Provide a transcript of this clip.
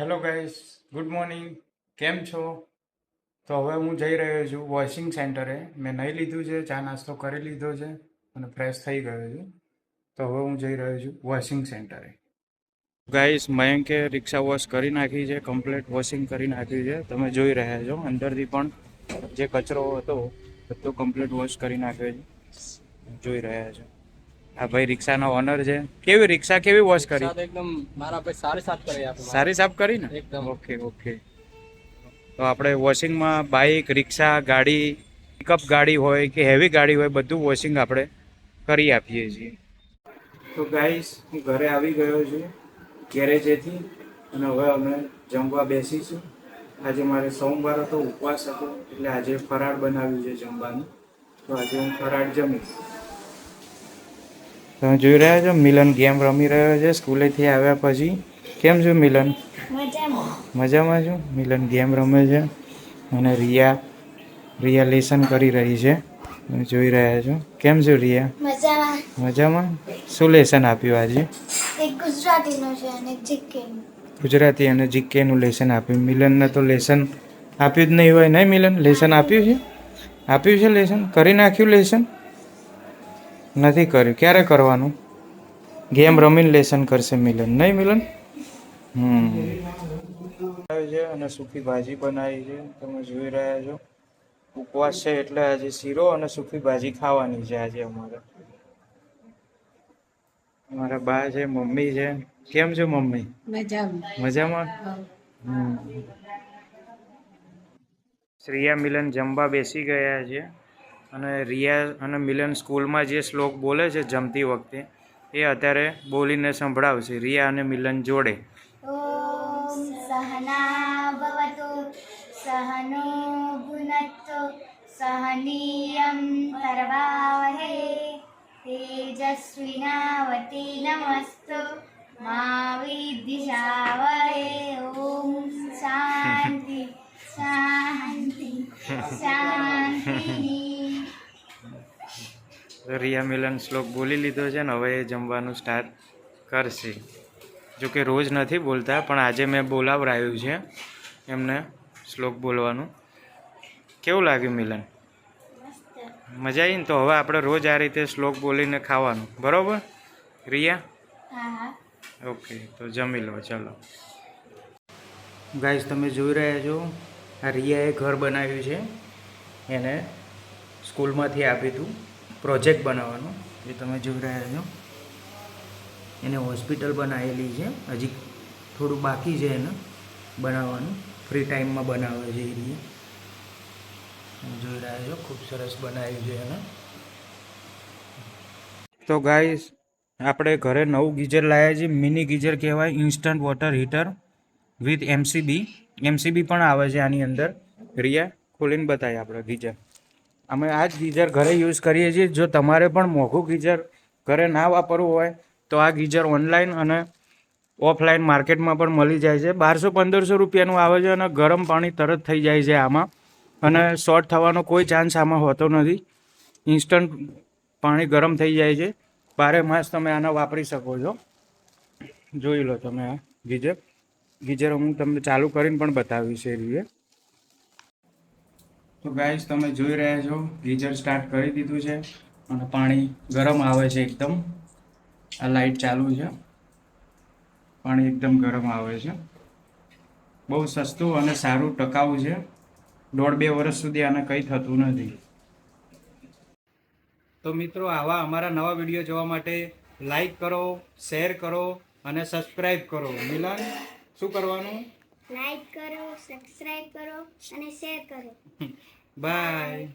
Hello guys good morning કેમ છો? તો હવે હું જઈ રહ્યો છું વોશિંગ સેન્ટરે. મેં નહીં લીધું છે, ચા નાસ્તો કરી લીધો છે અને ફ્રેશ થઈ ગયો છું. તો હવે હું જઈ રહ્યો છું વોશિંગ સેન્ટરે. ગાઈસ મયંકે રિક્ષા વોશ કરી નાખી છે કમ્પ્લીટ વોશિંગ કરી નાખ્યું છે. તમે જોઈ રહ્યા છો, અંદરથી પણ જે કચરો હતો, બધો કમ્પ્લીટ વોશ કરી નાખ્યો છે. જોઈ રહ્યા છો. આ ભાઈ રિક્ષાનો ઓનર છે. કેવી રિક્ષા કેવી વોશ કરી? એકદમ મારા ભાઈ સારી સાફ કરી આપે સારી સાફ કરી ને? એકદમ. Okay okay. તો આપણે વોશિંગમાં બાઇક રિક્ષા ગાડી પિકઅપ ગાડી હોય કે હેવી ગાડી હોય બધું વોશિંગ આપણે કરી આપીએ છીએ. તો ગાઈસ હું ઘરે આવી ગયો છું ગેરેજેથી અને હવે અમે જમવા બેસીશું આજે મારે સોમવાર હતો ઉપવાસ હતો એટલે આજે ફરાળ બનાવ્યું છે જમવાનું. તો આજે હું ફરાળ જમીશ. તમે જોઈ રહ્યા છો? મિલન ગેમ રમી રહ્યો છે. સ્કૂલેથી આવ્યા પછી. કેમ છું મિલન? મજામાં. છું? મિલન ગેમ રમે છે. અને રિયા રિયા લેસન કરી રહી છે. તમે જોઈ રહ્યા છો. કેમ છો રિયા? મજામાં. શું લેસન આપ્યું આજે? ગુજરાતી અને જીકેનું લેસન આપ્યું. મિલનને તો લેસન આપ્યું જ નહીં હોય નહીં મિલન? લેસન આપ્યું છે? આપ્યું છે લેસન? કરી નાખ્યું લેસન? નથી કર્યું. ક્યારે કરવાનું? ગેમ રમીને લેસન કરશે મિલન. નહીં મિલન? હમ. છે અને સૂકી ભાજી બનાવી છે. તમે જોઈ રહ્યા છો. ઉપવાસ છે એટલે આજે શીરો અને સૂકી ભાજી ખાવાની છે આજે અમારે. અમારા બા છે મમ્મી છે. કેમ છે મમ્મી? મજામાં. શ્રેયા મિલન જમવા બેસી ગયા છે. અને રિયા અને મિલન સ્કૂલમાં જે શ્લોક બોલે છે જમતી વખતે, એ અત્યારે બોલીને સંભળાવશે. રિયા અને મિલન જોડે. સહના ભવતુ, સહનો ભુનક્તુ સહનીયં તર્વાવહે, તેજસ્વિનાવતી નમસ્તુ, મા વિદ્વિષાવહે રિયા મિલન શ્લોક બોલી લીધો છે ને હવે એ જમવાનું સ્ટાર્ટ કરશે. જો કે રોજ નથી બોલતા પણ આજે મેં બોલાવરાયું છે એમને શ્લોક બોલવાનું. કેવું લાગ્યું મિલન? મજા આવી ને તો? હવે આપણે રોજ આ રીતે શ્લોક બોલીને ખાવાનું. બરોબર? રિયા? ઓકે તો જમી લો ચલો. ગાઈસ તમે જોઈ રહ્યા છો આ રિયાએ ઘર બનાવ્યું છે. એને સ્કૂલમાંથી આપ્યું હતું પ્રોજેક્ટ બનાવવાનું એ તમે જોઈ રહ્યા છો. એને હોસ્પિટલ બનાવેલી છે. હજી થોડું બાકી છે એને બનાવવાનું. ફ્રી ટાઈમમાં બનાવે છે એ જોઈ રહ્યા છો, ખૂબ સરસ બનાવ્યું છે એને. તો ગાઈસ આપણે ઘરે નવું ગીઝર લાવ્યા છીએ. મિની ગીઝર કહેવાય instant water heater with MCB MCB પણ આવે છે આની અંદર. રિયા, ખોલીને બતાવીએ આપણે ગીઝર. અમે આ જ ગીઝર ઘરે યુઝ કરીએ છીએ. જો તમારે પણ મોંઘું ગીઝર ઘરે ના વાપરવું હોય, તો આ ગીઝર ઓનલાઈન અને ઓફલાઈન માર્કેટમાં પણ મળી જાય છે. બારસો પંદરસો રૂપિયાનું આવે છે અને ગરમ પાણી તરત થઈ જાય છે આમાં. અને શોર્ટ થવાનો કોઈ ચાન્સ આમાં હોતો નથી. ઇન્સ્ટન્ટ પાણી ગરમ થઈ જાય છે. બારે માસ તમે આને વાપરી શકો છો. જોઈ લો તમે આ ગીઝર. ગીઝર હું તમને ચાલુ કરીને પણ બતાવીશ એ રીતે. તો ગાઈસ તમે જોઈ રહ્યા છો, ગીઝર સ્ટાર્ટ કરી દીધું છે અને પાણી ગરમ આવે છે એકદમ. આ લાઇટ ચાલુ છે. પાણી એકદમ ગરમ આવે છે. બહુ સસ્તું અને સારું ટકાઉ છે. દોઢ બે વર્ષ સુધી આને કંઈ થતું નથી. તો મિત્રો, આવા અમારા નવા વીડિયો જોવા માટે લાઈક કરો શેર કરો અને સબસ્ક્રાઈબ કરો. મિલન, શું કરવાનું? લાઈક કરો સબસ્ક્રાઇબ કરો અને શેર કરો. બાય